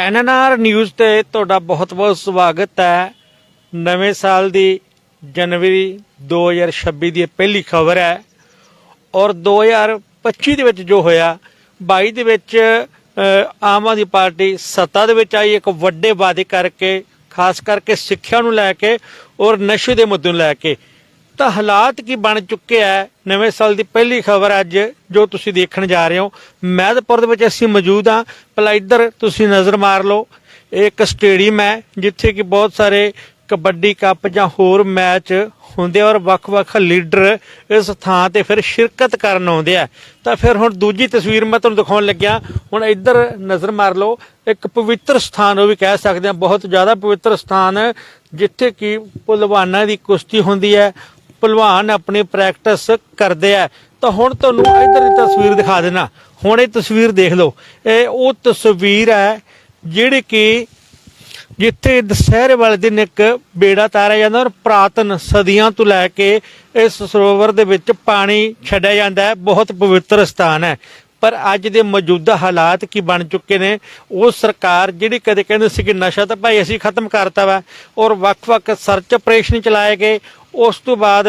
NNR news ਤੇ ਤੁਹਾਡਾ ਬਹੁਤ-ਬਹੁਤ ਸਵਾਗਤ ਹੈ। ਨਵੇਂ ਸਾਲ ਦੀ ਜਨਵਰੀ 2026 ਦੀ ਇਹ ਪਹਿਲੀ ਖਬਰ ਹੈ ਔਰ 2025 ਦੇ ਵਿੱਚ ਜੋ ਹੋਇਆ 22 ਦੇ ਵਿੱਚ ਆਮ ਆਦਮੀ ਪਾਰਟੀ ਸੱਤਾ ਦੇ ਵਿੱਚ ਆਈ, ਇੱਕ ਵੱਡੇ ਵਾਅਦੇ ਕਰਕੇ, ਖਾਸ ਕਰਕੇ ਸਿੱਖਿਆ ਨੂੰ ਲੈ ਕੇ ਔਰ ਨਸ਼ੇ ਦੇ ਮੁੱਦੇ ਨੂੰ ਲੈ ਕੇ। ਤਾਂ ਹਾਲਾਤ ਕੀ ਬਣ ਚੁੱਕੇ ਆ? ਨਵੇਂ ਸਾਲ ਦੀ ਪਹਿਲੀ ਖਬਰ ਅੱਜ ਜੋ ਤੁਸੀਂ ਦੇਖਣ ਜਾ ਰਹੇ ਹੋ। ਮਹਿਦਪੁਰ ਦੇ ਵਿੱਚ ਅਸੀਂ ਮੌਜੂਦ ਹਾਂ। ਪਹਿਲਾਂ ਇੱਧਰ ਤੁਸੀਂ ਨਜ਼ਰ ਮਾਰ ਲਓ। ਇਹ ਇੱਕ ਸਟੇਡੀਅਮ ਹੈ, ਜਿੱਥੇ ਕਿ ਬਹੁਤ ਸਾਰੇ ਕਬੱਡੀ ਕੱਪ ਜਾਂ ਹੋਰ ਮੈਚ ਹੁੰਦੇ ਆ ਔਰ ਵੱਖ-ਵੱਖ ਲੀਡਰ ਇਸ ਥਾਂ ਤੇ ਫਿਰ ਸ਼ਿਰਕਤ ਕਰਨ ਆਉਂਦੇ ਆ। ਤਾਂ ਫਿਰ ਹੁਣ ਦੂਜੀ ਤਸਵੀਰ ਮੈਂ ਤੁਹਾਨੂੰ ਦਿਖਾਉਣ ਲੱਗਿਆ। ਹੁਣ ਇੱਧਰ ਨਜ਼ਰ ਮਾਰ ਲਓ। ਇੱਕ ਪਵਿੱਤਰ ਸਥਾਨ ਉਹ ਵੀ ਕਹਿ ਸਕਦੇ ਆ ਬਹੁਤ ਜ਼ਿਆਦਾ ਪਵਿੱਤਰ ਸਥਾਨ, ਜਿੱਥੇ ਕਿ ਪਹਿਲਵਾਨਾਂ ਦੀ ਕੁਸ਼ਤੀ ਹੁੰਦੀ ਹੈ। ਪਹਿਲਵਾਨ ਆਪਣੀ ਪ੍ਰੈਕਟਿਸ ਕਰਦੇ ਆ। ਤਾਂ ਹੁਣ ਤੁਹਾਨੂੰ ਇੱਧਰ ਦੀ ਤਸਵੀਰ ਦਿਖਾ ਦੇਣਾ ਹੁਣ ਇਹ ਤਸਵੀਰ ਦੇਖ ਲਓ। ਇਹ ਉਹ ਤਸਵੀਰ ਹੈ ਜਿਹੜੀ ਕਿ ਜਿੱਥੇ ਦੁਸਹਿਰੇ ਵਾਲੇ ਦਿਨ ਇੱਕ ਬੇੜਾ ਤਾਰਿਆ ਜਾਂਦਾ ਔਰ ਪ੍ਰਾਤਨ ਸਦੀਆਂ ਤੋਂ ਲੈ ਕੇ ਇਸ ਸਰੋਵਰ ਦੇ ਵਿੱਚ ਪਾਣੀ ਛੱਡਿਆ ਜਾਂਦਾ ਹੈ। ਬਹੁਤ ਪਵਿੱਤਰ ਸਥਾਨ ਹੈ। ਪਰ ਅੱਜ ਦੇ ਮੌਜੂਦਾ ਹਾਲਾਤ ਕੀ ਬਣ ਚੁੱਕੇ ਨੇ? ਉਹ ਸਰਕਾਰ ਜਿਹੜੀ ਕਦੇ ਕਹਿੰਦੇ ਸੀ ਕਿ ਨਸ਼ਾ ਤਾਂ ਭਾਈ ਅਸੀਂ ਖਤਮ ਕਰਤਾ ਵਾ ਔਰ ਵੱਖ-ਵੱਖ ਸਰਚ ਆਪਰੇਸ਼ਨ ਚਲਾਏ ਗਏ, ਉਸ ਤੋਂ ਬਾਅਦ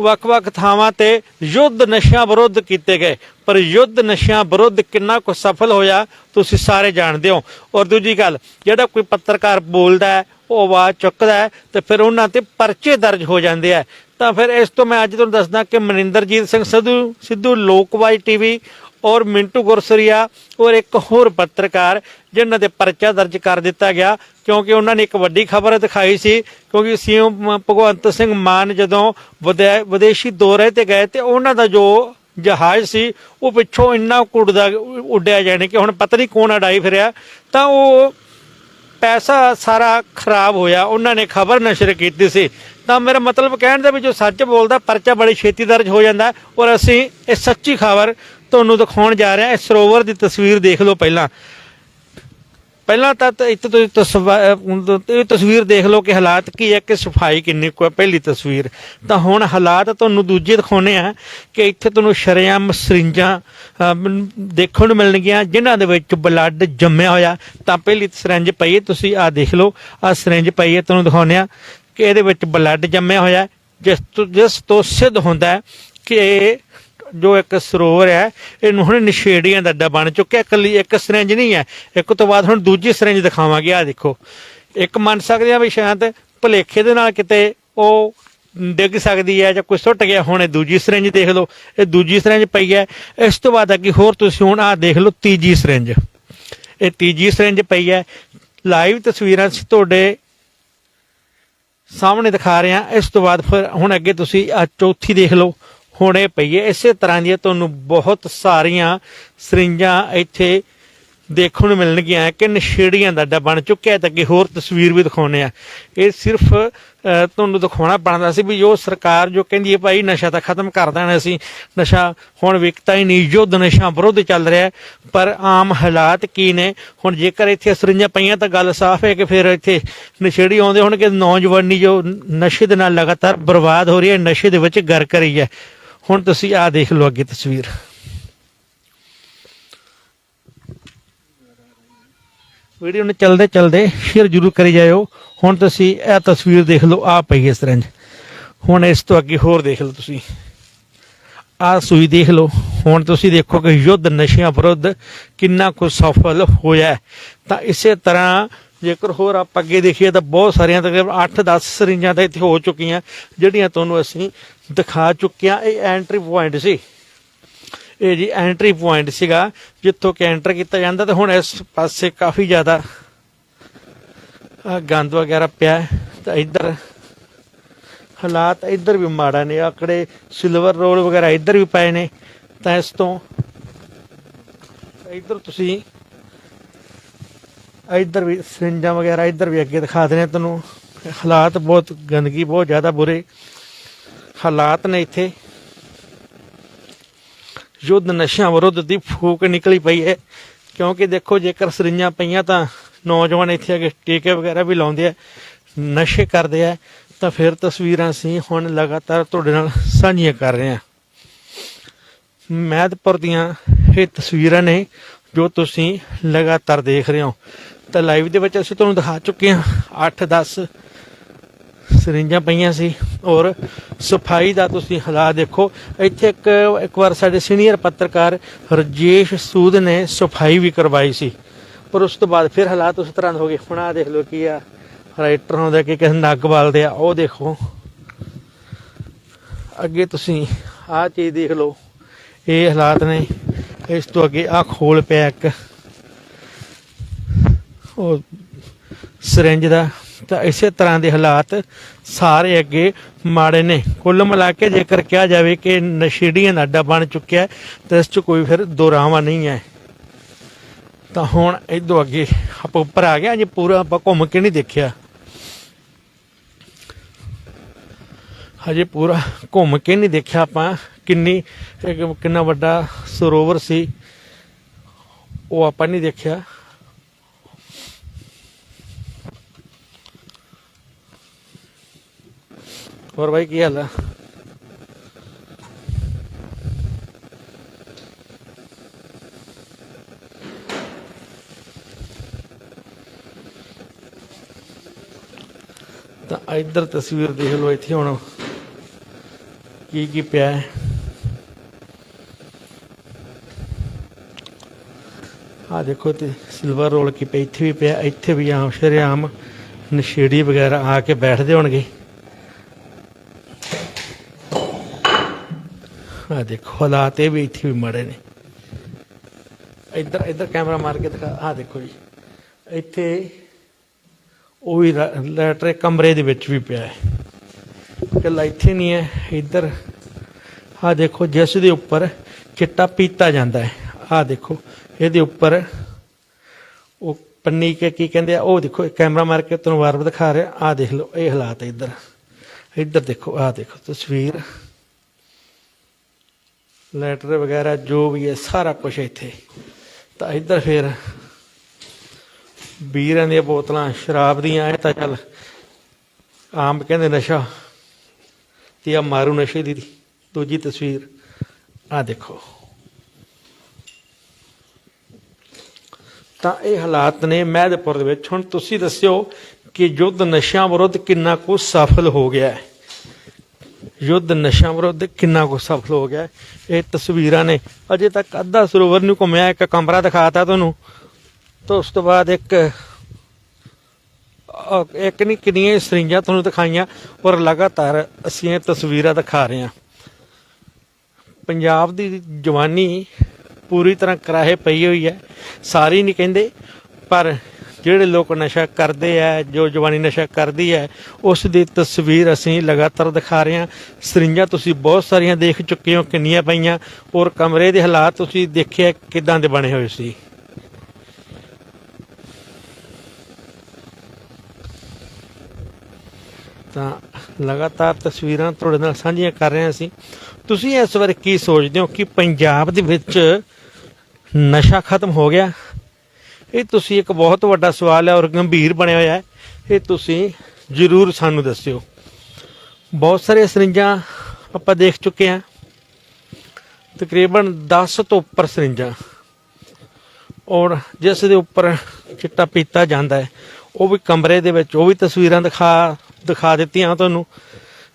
ਵੱਖ-ਵੱਖ ਥਾਵਾਂ ਤੇ ਯੁੱਧ ਨਸ਼ਿਆਂ ਵਿਰੁੱਧ ਕੀਤੇ ਗਏ। ਪਰ ਯੁੱਧ ਨਸ਼ਿਆਂ ਵਿਰੁੱਧ ਕਿੰਨਾ ਕੁ ਸਫਲ ਹੋਇਆ, ਤੁਸੀਂ ਸਾਰੇ ਜਾਣਦੇ ਹੋ। ਔਰ ਦੂਜੀ ਗੱਲ, ਜਿਹੜਾ ਕੋਈ ਪੱਤਰਕਾਰ ਬੋਲਦਾ ਹੈ, ਉਹ ਆਵਾਜ਼ ਚੁੱਕਦਾ ਹੈ ਤੇ ਫਿਰ ਉਹਨਾਂ ਤੇ ਪਰਚੇ ਦਰਜ ਹੋ ਜਾਂਦੇ ਆ। ਤਾਂ ਫਿਰ ਇਸ ਤੋਂ ਮੈਂ ਅੱਜ ਤੁਹਾਨੂੰ ਦੱਸਦਾ ਕਿ ਮਨਿੰਦਰਜੀਤ ਸਿੰਘ ਸਿੱਧੂ ਸਿੱਧੂ ਲੋਕਵਾਈ ਟੀਵੀ ਔਰ ਮਿੰਟੂ ਗੁਰਸਰੀਆ ਔਰ ਇੱਕ ਹੋਰ ਪੱਤਰਕਾਰ ਜਿਨ੍ਹਾਂ 'ਤੇ ਪਰਚਾ ਦਰਜ ਕਰ ਦਿੱਤਾ ਗਿਆ, ਕਿਉਂਕਿ ਉਹਨਾਂ ਨੇ ਇੱਕ ਵੱਡੀ ਖਬਰ ਦਿਖਾਈ ਸੀ, ਕਿਉਂਕਿ ਸੀਐਮ ਭਗਵੰਤ ਸਿੰਘ ਮਾਨ ਜਦੋਂ ਵਿਦੈ- ਵਿਦੇਸ਼ੀ ਦੌਰੇ ਤੇ ਗਏ ਤੇ ਉਹਨਾਂ ਦਾ ਜੋ ਜਹਾਜ਼ ਸੀ, ਉਹ ਪਿੱਛੋਂ ਇੰਨਾ ਕੁੱਟਦਾ ਉੱਡਿਆ ਜਾਣੀ ਕਿ ਹੁਣ ਪਤਾ ਨਹੀਂ ਕੌਣ ਅਡਾਈ ਫਿਰਿਆ, ਤਾਂ ਉਹ ਪੈਸਾ ਸਾਰਾ ਖਰਾਬ ਹੋਇਆ, ਉਹਨਾਂ ਨੇ ਖਬਰ ਨਸ਼ਰ ਕੀਤੀ ਸੀ। ਤਾਂ ਮੇਰਾ ਮਤਲਬ ਕਹਿਣ ਦਾ ਵੀ ਜੋ ਸੱਚ ਬੋਲਦਾ, ਪਰਚਾ ਬੜੀ ਛੇਤੀ ਦਰਜ ਹੋ ਜਾਂਦਾ ਔਰ ਅਸੀਂ ਇਹ ਸੱਚੀ ਖਬਰ ਤੁਹਾਨੂੰ ਦਿਖਾਉਣ ਜਾ ਰਿਹਾ ਹਾਂ ਇਸ ਸਰੋਵਰ ਦੀ ਤਸਵੀਰ ਦੇਖ ਲਓ ਪਹਿਲਾਂ। ਪਹਿਲਾਂ ਤਾਂ ਇੱਥੇ ਤੁਸੀਂ ਤਸਵ- ਤਸਵੀਰ ਦੇਖ ਲਓ ਕਿ ਹਾਲਾਤ ਕੀ ਹੈ, ਕਿ ਸਫ਼ਾਈ ਕਿੰਨੀ ਕੁ ਹੈ, ਪਹਿਲੀ ਤਸਵੀਰ। ਤਾਂ ਹੁਣ ਹਾਲਾਤ ਤੁਹਾਨੂੰ ਦੂਜੇ ਦਿਖਾਉਣੇ ਆ ਕਿ ਇੱਥੇ ਤੁਹਾਨੂੰ ਸ਼ਰੇਆਮ ਸਰਿੰਜਾਂ ਦੇਖਣ ਨੂੰ ਮਿਲਣਗੀਆਂ, ਜਿਨ੍ਹਾਂ ਦੇ ਵਿੱਚ ਬਲੱਡ ਜੰਮਿਆ ਹੋਇਆ। ਤਾਂ ਪਹਿਲੀ ਸਰਿੰਜ ਪਈ ਹੈ, ਤੁਸੀਂ ਆ ਦੇਖ ਲਓ ਆ ਸਰਿੰਜ ਪਈ ਹੈ, ਤੁਹਾਨੂੰ ਦਿਖਾਉਂਦੇ ਆ ਕਿ ਇਹਦੇ ਵਿੱਚ ਬਲੱਡ ਜੰਮਿਆ ਹੋਇਆ ਜਿਸ ਤੋਂ ਜਿਸ ਤੋਂ ਸਿੱਧ ਹੁੰਦਾ ਹੈ ਕਿ ਇਹ ਜੋ ਇੱਕ ਸਰੋਵਰ ਹੈ, ਇਹਨੂੰ ਹੁਣ ਨਸ਼ੇੜੀਆਂ ਦਾ ਅੱਡਾ ਬਣ ਚੁੱਕਿਆ, ਇਕੱਲੀ ਇੱਕ ਸਿਰੰਜ ਨਹੀਂ ਹੈ। ਇੱਕ ਤੋਂ ਬਾਅਦ ਹੁਣ ਦੂਜੀ ਸਿਰੰਜ ਦਿਖਾਵਾਂਗੇ ਆ ਦੇਖੋ। ਇੱਕ ਮੰਨ ਸਕਦੇ ਆ ਵੀ ਸ਼ਾਇਦ ਭਲੇਖੇ ਦੇ ਨਾਲ ਕਿਤੇ ਉਹ ਡਿੱਗ ਸਕਦੀ ਹੈ ਜਾਂ ਕੋਈ ਸੁੱਟ ਗਿਆ, ਹੁਣ ਇਹ ਦੂਜੀ ਸਿਰੰਜ ਦੇਖ ਲਓ। ਇਹ ਦੂਜੀ ਸਿਰੰਜ ਪਈ ਹੈ। ਇਸ ਤੋਂ ਬਾਅਦ ਅੱਗੇ ਹੋਰ ਤੁਸੀਂ ਹੁਣ ਆ ਦੇਖ ਲਓ, ਤੀਜੀ ਸਿਰੰਜ। ਇਹ ਤੀਜੀ ਸਿਰੰਜ ਪਈ ਹੈ। ਲਾਈਵ ਤਸਵੀਰਾਂ ਤੁਹਾਡੇ ਸਾਹਮਣੇ ਦਿਖਾ ਰਹੇ ਹਾਂ। ਇਸ ਤੋਂ ਬਾਅਦ ਫਿਰ ਹੁਣ ਅੱਗੇ ਤੁਸੀਂ ਆ ਚੌਥੀ ਦੇਖ ਲਓ। ਹੋਣੇ ਪਈਏ। ਇਸੇ ਤਰ੍ਹਾਂ ਦੀਆਂ ਤੁਹਾਨੂੰ ਬਹੁਤ ਸਾਰੀਆਂ ਸਰਿੰਜਾਂ ਇੱਥੇ ਦੇਖਣ ਨੂੰ ਮਿਲਣਗੀਆਂ ਕਿ ਨਸ਼ੇੜੀਆਂ ਦਾ ਅੱਡਾ ਬਣ ਚੁੱਕਿਆ ਤਾਂ ਤੇ ਅੱਗੇ ਹੋਰ ਤਸਵੀਰ ਵੀ ਦਿਖਾਉਣੇ ਆ ਇਹ ਸਿਰਫ ਤੁਹਾਨੂੰ ਦਿਖਾਉਣਾ ਪੈਂਦਾ ਸੀ ਵੀ ਜੋ ਸਰਕਾਰ ਜੋ ਕਹਿੰਦੀ ਹੈ ਭਾਈ ਨਸ਼ਾ ਤਾਂ ਖਤਮ ਕਰ ਦੇਣਾ ਅਸੀਂ ਨਸ਼ਾ ਹੁਣ ਵਿਕਤਾ ਹੀ ਨਹੀਂ, ਯੁੱਧ ਨਸ਼ਾ ਵਿਰੁੱਧ ਚੱਲ ਰਿਹਾ ਪਰ ਆਮ ਹਾਲਾਤ ਕੀ ਨੇ? ਹੁਣ ਜੇਕਰ ਇੱਥੇ ਸਰਿੰਜਾਂ ਪਈਆਂ ਤਾਂ ਗੱਲ ਸਾਫ਼ ਹੈ ਕਿ ਫਿਰ ਇੱਥੇ ਨਸ਼ੇੜੀ ਆਉਂਦੇ ਹੋਣਗੇ, ਨੌਜਵਾਨੀ ਜੋ ਨਸ਼ੇ ਦੇ ਨਾਲ ਲਗਾਤਾਰ ਬਰਬਾਦ ਹੋ ਰਹੀ ਹੈ, ਨਸ਼ੇ ਦੇ ਵਿੱਚ ਗਰਕ ਰਹੀ ਹੈ। ਹੁਣ ਤੁਸੀਂ ਆਹ ਦੇਖ ਲਓ ਅੱਗੇ ਤਸਵੀਰ। ਵੀਡੀਓ ਨੂੰ ਚਲਦੇ ਚਲਦੇ ਸ਼ੇਅਰ ਜਰੂਰ ਕਰੀ ਜਾਇਓ। ਹੁਣ ਤੁਸੀਂ ਇਹ ਤਸਵੀਰ ਦੇਖ ਲਓ ਆ ਪਈ ਹੈ ਸਰੰਜ। ਹੁਣ ਇਸ ਤੋਂ ਅੱਗੇ ਹੋਰ ਦੇਖ ਲਓ ਤੁਸੀਂ। ਆ ਸੂਈ ਦੇਖ ਲਓ। ਹੁਣ ਤੁਸੀਂ ਦੇਖੋ ਕਿ ਯੁੱਧ ਨਸ਼ਿਆਂ ਵਿਰੁੱਧ ਕਿੰਨਾ ਕੁ ਸਫਲ ਹੋਇਆ ਤਾਂ ਇਸੇ ਤਰ੍ਹਾਂ ਜੇਕਰ ਹੋਰ ਆਪਾਂ ਅੱਗੇ ਦੇਖੀਏ ਤਾਂ ਬਹੁਤ ਸਾਰੀਆਂ ਤਕਰੀਬਨ 8-10 ਸਰਿੰਜਾਂ ਤਾਂ ਇੱਥੇ ਹੋ ਚੁੱਕੀਆਂ, ਜਿਹੜੀਆਂ ਤੁਹਾਨੂੰ ਅਸੀਂ ਦਿਖਾ ਚੁੱਕਿਆ। ਇਹ ਐਂਟਰੀ ਪੁਆਇੰਟ ਸੀ। ਇਹ ਜੀ ਐਂਟਰੀ ਪੁਆਇੰਟ ਸੀਗਾ, ਜਿੱਥੋਂ ਕਿ ਐਂਟਰ ਕੀਤਾ ਜਾਂਦਾ ਤੇ ਹੁਣ ਇਸ ਪਾਸੇ ਕਾਫੀ ਜ਼ਿਆਦਾ ਗੰਦ ਵਗੈਰਾ ਪਿਆ ਤਾਂ ਇੱਧਰ ਹਾਲਾਤ ਇੱਧਰ ਵੀ ਮਾੜਾ ਨੇ ਆਕੜੇ ਸਿਲਵਰ ਰੋਲ ਵਗੈਰਾ ਇੱਧਰ ਵੀ ਪਏ ਨੇ। ਤਾਂ ਇਸ ਤੋਂ ਇੱਧਰ ਤੁਸੀਂ ਇੱਧਰ ਵੀ ਸਰਿੰਜਾਂ ਵਗੈਰਾ ਇੱਧਰ ਵੀ ਅੱਗੇ ਦਿਖਾ ਦੇਣੇ ਤੁਹਾਨੂੰ। ਹਾਲਾਤ ਬਹੁਤ ਗੰਦਗੀ ਬਹੁਤ ਜ਼ਿਆਦਾ ਬੁਰੇ। ਹਾਲਾਤ ਨੇ ਇੱਥੇ। ਯੁੱਧ ਨਸ਼ਿਆਂ ਵਿਰੁੱਧ ਦੀ ਫੂਕ ਨਿਕਲੀ ਪਈ ਹੈ। ਕਿਉਂਕਿ ਦੇਖੋ, ਜੇਕਰ ਸਰਿੰਜਾਂ ਪਈਆਂ ਤਾਂ ਨੌਜਵਾਨ ਇੱਥੇ ਅਗੇ ਟੀਕੇ ਵਗੈਰਾ ਵੀ ਲਾਉਂਦੇ ਆ, ਨਸ਼ੇ ਕਰਦੇ ਆ, ਤਾਂ ਫਿਰ ਤਸਵੀਰਾਂ ਅਸੀਂ ਹੁਣ ਲਗਾਤਾਰ ਤੁਹਾਡੇ ਨਾਲ ਸਾਂਝੀਆਂ ਕਰ ਰਹੇ ਹਾਂ। ਮਹਿਦਪੁਰ ਦੀਆਂ ਇਹ ਤਸਵੀਰਾਂ ਨੇ। ਜੋ ਤੁਸੀਂ ਲਗਾਤਾਰ ਦੇਖ ਰਹੇ ਹੋ। ਤਾਂ ਲਾਈਵ ਦੇ ਵਿੱਚ ਅਸੀਂ ਤੁਹਾਨੂੰ ਦਿਖਾ ਚੁੱਕੇ ਹਾਂ। 8-10 ਸਰਿੰਜਾਂ ਪਈਆਂ ਸੀ ਔਰ ਸਫ਼ਾਈ ਦਾ ਤੁਸੀਂ ਹਾਲਾਤ ਦੇਖੋ। ਇੱਥੇ ਇੱਕ ਇੱਕ ਵਾਰ ਸਾਡੇ ਸੀਨੀਅਰ ਪੱਤਰਕਾਰ ਰਜੇਸ਼ ਸੂਦ ਨੇ ਸਫ਼ਾਈ ਵੀ ਕਰਵਾਈ ਸੀ। ਪਰ ਉਸ ਤੋਂ ਬਾਅਦ ਫਿਰ ਹਾਲਾਤ ਉਸ ਤਰ੍ਹਾਂ ਦੇ ਹੋ ਗਏ। ਹੁਣ ਆਹ ਦੇਖ ਲਓ ਕੀ ਆ ਰਾਈਟਰ ਹੁੰਦਾ ਕਿ ਕਿਸੇ ਨੱਗ ਬਾਲਦੇ ਆ। ਉਹ ਦੇਖੋ। ਅੱਗੇ ਤੁਸੀਂ ਆਹ ਚੀਜ਼ ਦੇਖ ਲਓ। ਇਹ ਹਾਲਾਤ ਨੇ। ਇਸ ਤੋਂ ਅੱਗੇ ਆ ਖੋਲ ਪਿਆ ਇੱਕ। ਉਹ ਸਿਰੰਜ ਦਾ। ਤਾਂ ਇਸੇ ਤਰ੍ਹਾਂ ਦੇ ਹਾਲਾਤ ਸਾਰੇ ਅੱਗੇ ਮਾੜੇ ਨੇ। ਕੁੱਲ ਮਿਲਾ ਕੇ ਜੇਕਰ ਕਿਹਾ ਜਾਵੇ ਕਿ ਨਸ਼ੀੜੀਆਂ ਦਾ ਅੱਡਾ ਬਣ ਚੁੱਕਿਆ ਤਾਂ ਇਸ 'ਚ ਕੋਈ ਫਿਰ ਦੁਰਾਵਾ ਨਹੀਂ ਹੈ। ਤਾਂ ਹੁਣ ਇਦੋਂ ਅੱਗੇ ਆਪਾਂ ਉੱਪਰ ਆ ਗਏ ਜੇ ਪੂਰਾ ਆਪਾਂ ਘੁੰਮ ਕੇ ਨਹੀਂ ਦੇਖਿਆ। ਹਜੇ ਪੂਰਾ ਘੁੰਮ ਕੇ ਨਹੀਂ ਦੇਖਿਆ ਆਪਾਂ, ਕਿੰਨੀ ਕਿੰਨਾ ਵੱਡਾ ਸਰੋਵਰ ਸੀ, ਉਹ ਆਪਾਂ ਨਹੀਂ ਦੇਖਿਆ। ਹੋਰ ਭਾਈ ਕੀ ਹਾਲ ਆ? ਤਾਂ ਇੱਧਰ ਤਸਵੀਰ ਦੇਖ ਲਓ, ਇੱਥੇ ਹੁਣ ਕੀ ਕੀ ਪਿਆ ਹੈ? ਆ ਦੇਖੋ ਤੇ ਸਿਲਵਰ ਰੋਲ ਕੀ ਪਿਆ ਇੱਥੇ ਵੀ ਪਿਆ, ਇੱਥੇ ਵੀ ਆਮ, ਸ਼ਰੇਆਮ ਨਸ਼ੇੜੀ ਵਗੈਰਾ ਆ ਕੇ ਬੈਠਦੇ ਹੋਣਗੇ। ਆ ਦੇਖੋ, ਹਾਲਾਤ ਇਹ ਵੀ ਇੱਥੇ ਵੀ ਮੜੇ ਨੇ। ਇੱਧਰ ਇੱਧਰ ਕੈਮਰਾ ਮਾਰ ਕੇ ਦਿਖਾ ਆ ਦੇਖੋ ਜੀ। ਇੱਥੇ ਉਹ ਵੀ ਲੈਟਰ ਕਮਰੇ ਦੇ ਵਿੱਚ ਵੀ ਪਿਆ ਹੈ। ਇਕੱਲਾ ਇੱਥੇ ਨਹੀਂ ਹੈ, ਇੱਧਰ। ਆ ਦੇਖੋ, ਜਿਸ ਦੇ ਉੱਪਰ ਚਿੱਟਾ ਪੀਤਾ ਜਾਂਦਾ ਹੈ। ਆ ਦੇਖੋ, ਇਹਦੇ ਉੱਪਰ ਉਹ ਪੰਨੀ ਕੇ ਕੀ ਕਹਿੰਦੇ ਆ, ਉਹ ਦੇਖੋ, ਕੈਮਰਾ ਮਾਰ ਕੇ ਤੁਹਾਨੂੰ ਵਾਰ-ਵਾਰ ਦਿਖਾ ਰਿਹਾ। ਆ ਦੇਖ ਲਓ, ਇਹ ਹਾਲਾਤ ਹੈ ਇੱਧਰ। ਇੱਧਰ ਦੇਖੋ ਆ ਦੇਖੋ, ਤਸਵੀਰ। ਲੈਟਰ ਵਗੈਰਾ, ਜੋ ਵੀ ਹੈ, ਸਾਰਾ ਕੁਝ ਇੱਥੇ। ਤਾਂ ਇੱਧਰ ਫੇਰ ਬੀਰਾਂ ਦੀਆਂ ਬੋਤਲਾਂ, ਸ਼ਰਾਬ ਦੀਆਂ, ਇਹ ਤਾਂ ਚੱਲ ਆਮ ਕਹਿੰਦੇ ਨਸ਼ਾ। ਤੇ ਆ ਮਾਰੂ ਨਸ਼ੇ ਦੀ ਦੂਜੀ ਤਸਵੀਰ। ਆ ਦੇਖੋ। ਤਾਂ ਇਹ ਹਾਲਾਤ ਨੇ ਮਹਿਦਪੁਰ ਦੇ ਵਿੱਚ। ਹੁਣ ਤੁਸੀਂ ਦੱਸਿਓ ਕਿ ਯੁੱਧ ਨਸ਼ਿਆਂ ਵਿਰੁੱਧ ਕਿੰਨਾ ਕੁ ਸਫਲ ਹੋ ਗਿਆ ਹੈ। ਯੁੱਧ ਨਸ਼ਿਆਂ ਵਿਰੁੱਧ ਕਿੰਨਾ ਕੁ ਸਫਲ ਹੋ ਗਿਆ ਇਹ ਤਸਵੀਰਾਂ ਨੇ। ਅਜੇ ਤੱਕ ਅੱਧਾ ਸਰੋਵਰ ਨੂੰ ਘੁੰਮਿਆ, ਇੱਕ ਕਮਰਾ ਦਿਖਾਤਾ ਤੁਹਾਨੂੰ। ਤੋਂ ਉਸ ਤੋਂ ਬਾਅਦ ਇੱਕ ਇੱਕ ਨਹੀਂ, ਕਿੰਨੀਆਂ ਸਰਿੰਜਾਂ ਤੁਹਾਨੂੰ ਦਿਖਾਈਆਂ ਔਰ ਲਗਾਤਾਰ ਅਸੀਂ ਇਹ ਤਸਵੀਰਾਂ ਦਿਖਾ ਰਹੇ ਹਾਂ। ਪੰਜਾਬ ਦੀ ਜਵਾਨੀ ਪੂਰੀ ਤਰ੍ਹਾਂ ਕਰਾਹੇ ਪਈ ਹੋਈ ਹੈ। ਸਾਰੀ ਨਹੀਂ ਕਹਿੰਦੇ, ਪਰ ਜਿਹੜੇ ਲੋਕ ਨਸ਼ਾ ਕਰਦੇ ਆ, ਜੋ ਜਵਾਨੀ ਨਸ਼ਾ ਕਰਦੀ ਹੈ, ਉਸ ਦੀ ਤਸਵੀਰ ਅਸੀਂ ਲਗਾਤਾਰ ਦਿਖਾ ਰਹੇ ਹਾਂ। ਸਰਿੰਜਾਂ ਤੁਸੀਂ ਬਹੁਤ ਸਾਰੀਆਂ ਦੇਖ ਚੁੱਕੇ ਹੋ, ਕਿੰਨੀਆਂ ਪਈਆਂ, ਔਰ ਕਮਰੇ ਦੇ ਹਾਲਾਤ ਤੁਸੀਂ ਦੇਖਿਆ ਕਿਦਾਂ ਦੇ ਬਣੇ ਹੋਏ ਸੀ। ਤਾਂ ਲਗਾਤਾਰ ਤਸਵੀਰਾਂ ਤੁਹਾਡੇ ਨਾਲ ਸਾਂਝੀਆਂ ਕਰ ਰਹੇ ਹਾਂ ਅਸੀਂ। ਤੁਸੀਂ ਇਸ ਬਾਰੇ ਕੀ ਸੋਚਦੇ ਹੋ ਕਿ ਪੰਜਾਬ ਦੇ ਵਿੱਚ ਨਸ਼ਾ ਖਤਮ ਹੋ ਗਿਆ? ਇਹ ਤੁਸੀਂ ਇੱਕ ਬਹੁਤ ਵੱਡਾ ਸਵਾਲ ਹੈ ਔਰ ਗੰਭੀਰ ਬਣਿਆ ਹੋਇਆ ਹੈ। ਇਹ ਤੁਸੀਂ ਜ਼ਰੂਰ ਸਾਨੂੰ ਦੱਸਿਓ। ਬਹੁਤ ਸਾਰੇ ਸਰਿੰਜਾਂ ਆਪਾਂ ਦੇਖ ਚੁੱਕੇ ਹਾਂ। ਤਕਰੀਬਨ 10 ਤੋਂ ਉੱਪਰ ਸਰਿੰਜਾਂ। ਔਰ ਜਿਸ ਦੇ ਉੱਪਰ ਚਿੱਟਾ ਪੀਤਾ ਜਾਂਦਾ ਹੈ, ਉਹ ਵੀ ਕਮਰੇ ਦੇ ਵਿੱਚ, ਉਹ ਵੀ ਤਸਵੀਰਾਂ ਦਿਖਾ ਦਿਖਾ ਦਿੱਤੀਆਂ ਤੁਹਾਨੂੰ।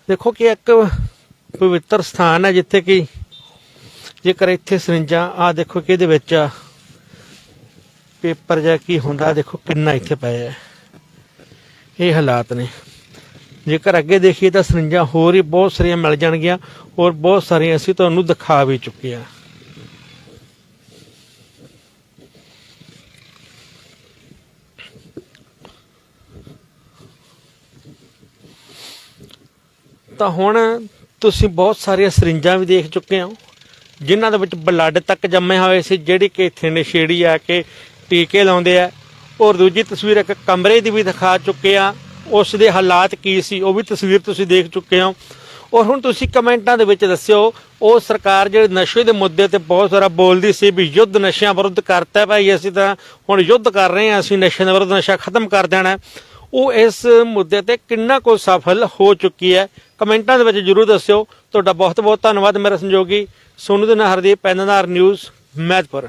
ਦੇਖੋ ਕਿ ਇੱਕ ਪਵਿੱਤਰ ਸਥਾਨ ਹੈ ਜਿੱਥੇ ਕਿ ਜੇਕਰ ਇੱਥੇ ਸਰਿੰਜਾਂ ਆ ਦੇਖੋ ਕਿ ਇਹਦੇ ਵਿੱਚ ਪੇਪਰ ਜਾਂ ਕੀ ਹੁੰਦਾ ਦੇਖੋ ਕਿੰਨਾ ਇੱਥੇ ਪਿਆ ਹੈ। ਇਹ ਹਾਲਾਤ ਨੇ। ਜੇਕਰ ਅੱਗੇ ਦੇਖੀਏ ਤਾਂ ਸਰਿੰਜਾਂ ਹੋਰ ਹੀ ਬਹੁਤ ਸਾਰੀਆਂ ਮਿਲ ਜਾਣਗੀਆਂ ਔਰ ਬਹੁਤ ਸਾਰੀਆਂ ਅਸੀਂ ਤੁਹਾਨੂੰ ਦਿਖਾ ਵੀ ਚੁੱਕੇ ਹਾਂ। ਤਾਂ ਹੁਣ ਤੁਸੀਂ ਬਹੁਤ ਸਾਰੀਆਂ ਸਰਿੰਜਾਂ ਵੀ ਦੇਖ ਚੁੱਕੇ ਹੋ, ਜਿਨ੍ਹਾਂ ਦੇ ਵਿੱਚ ਬਲੱਡ ਤੱਕ ਜੰਮੇ ਹੋਏ ਸੀ, ਜਿਹੜੀ ਕਿ ਇੱਥੇ ਨਸ਼ੇੜੀ ਆ ਕੇ ਟੀਕੇ ਲਾਉਂਦੇ ਆ। ਔਰ ਦੂਜੀ ਤਸਵੀਰ ਇੱਕ ਕਮਰੇ ਦੀ ਵੀ ਦਿਖਾ ਚੁੱਕੇ ਆ। ਉਸ ਦੇ ਹਾਲਾਤ ਕੀ ਸੀ, ਉਹ ਵੀ ਤਸਵੀਰ ਤੁਸੀਂ ਦੇਖ ਚੁੱਕੇ ਹੋ। ਔਰ ਹੁਣ ਤੁਸੀਂ ਕਮੈਂਟਾਂ ਦੇ ਵਿੱਚ ਦੱਸਿਓ, ਉਹ ਸਰਕਾਰ ਜਿਹੜੇ ਨਸ਼ੇ ਦੇ ਮੁੱਦੇ ਤੇ ਬਹੁਤ ਸਾਰਾ ਬੋਲਦੀ ਸੀ ਵੀ ਯੁੱਧ ਨਸ਼ਿਆਂ ਵਿਰੁੱਧ ਕਰਤਾ ਭਾਈ, ਅਸੀਂ ਤਾਂ ਹੁਣ ਯੁੱਧ ਕਰ ਰਹੇ ਹਾਂ, ਅਸੀਂ ਨਸ਼ਿਆਂ ਦੇ ਵਿਰੁੱਧ ਨਸ਼ਾ ਖਤਮ ਕਰ ਦੇਣਾ। ਉਹ ਇਸ ਮੁੱਦੇ ਤੇ ਕਿੰਨਾ ਕੁ ਸਫਲ ਹੋ ਚੁੱਕੀ ਹੈ ਕਮੈਂਟਾਂ ਦੇ ਵਿੱਚ ਜਰੂਰ ਦੱਸਿਓ। ਤੁਹਾਡਾ ਬਹੁਤ ਬਹੁਤ ਧੰਨਵਾਦ, ਮੇਰਾ ਸੰਯੋਗੀ ਸੋਨੂ ਦੇ ਨਾਲ ਹਰਦੀਪ ਪੈਨਦਾਰ ਨਿਊਜ਼ ਮਹਿਤਪੁਰ